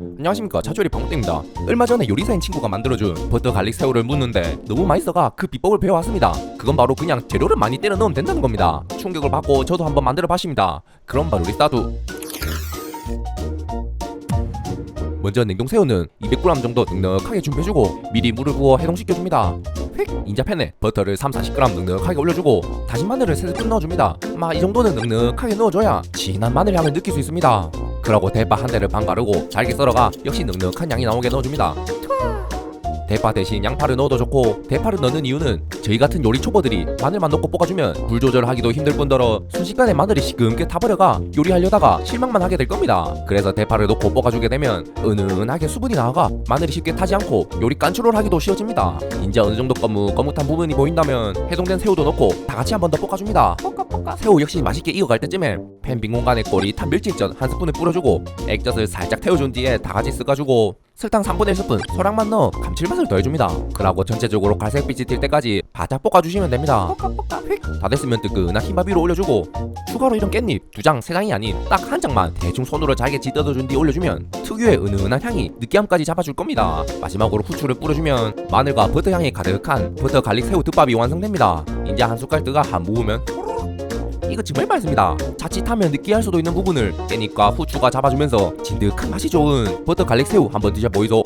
안녕하십니까. 차조리 방땡입니다. 얼마 전에 요리사인 친구가 만들어준 버터 갈릭 새우를 묻는데 너무 맛있어가 그 비법을 배워왔습니다. 그건 바로 그냥 재료를 많이 때려 넣으면 된다는 겁니다. 충격을 받고 저도 한번 만들어 봤습니다. 그럼 바로 우리 싸두 먼저 냉동 새우는 200g 정도 넉넉하게 준비해주고 미리 물을 부어 해동시켜줍니다. 휙! 인자팬에 버터를 3, 40g 넉넉하게 올려주고 다진 마늘을 3스푼 넣어줍니다. 마이 정도는 넉넉하게 넣어줘야 진한 마늘 향을 느낄 수 있습니다 그러고 대파 한 대를 반 가르고 잘게 썰어가 역시 넉넉한 양이 나오게 넣어줍니다 대파 대신 양파를 넣어도 좋고 대파를 넣는 이유는 저희 같은 요리 초보들이 마늘만 넣고 볶아주면 불 조절하기도 힘들 뿐더러 순식간에 마늘이 시금게 타버려가 요리하려다가 실망만 하게 될 겁니다. 그래서 대파를 넣고 볶아주게 되면 은은하게 수분이 나와가 마늘이 쉽게 타지 않고 요리 깐추를 하기도 쉬워집니다. 이제 어느 정도 거뭇거뭇한 부분이 보인다면 해동된 새우도 넣고 다 같이 한 번 더 볶아줍니다. 볶아볶아. 새우 역시 맛있게 익어갈 때쯤에 팬 빈 공간에 꼬릿한 멸치액젓 한 스푼을 뿌려주고 액젓을 살짝 태워준 뒤에 다 같이 쓱가주고 설탕 3분의 1스푼 소량만 넣어 감칠맛을 더해줍니다. 그러고 전체적으로 갈색빛이 튈 때까지 바짝 볶아주시면 됩니다. 다 됐으면 뜨끈한 흰밥 위로 올려주고 추가로 이런 깻잎 두 장, 세 장이 아닌 딱 한 장만 대충 손으로 잘게 찢어준 뒤 올려주면 특유의 은은한 향이 느끼함까지 잡아줄 겁니다. 마지막으로 후추를 뿌려주면 마늘과 버터 향이 가득한 버터 갈릭 새우 덮밥이 완성됩니다. 이제 한 숟갈 뜨가 한 모으면 이거 정말 맛있습니다. 자칫하면 느끼할 수도 있는 부분을 깨니까 후추가 잡아주면서 진득한 맛이 좋은 버터 갈릭 새우 한번 드셔보이소.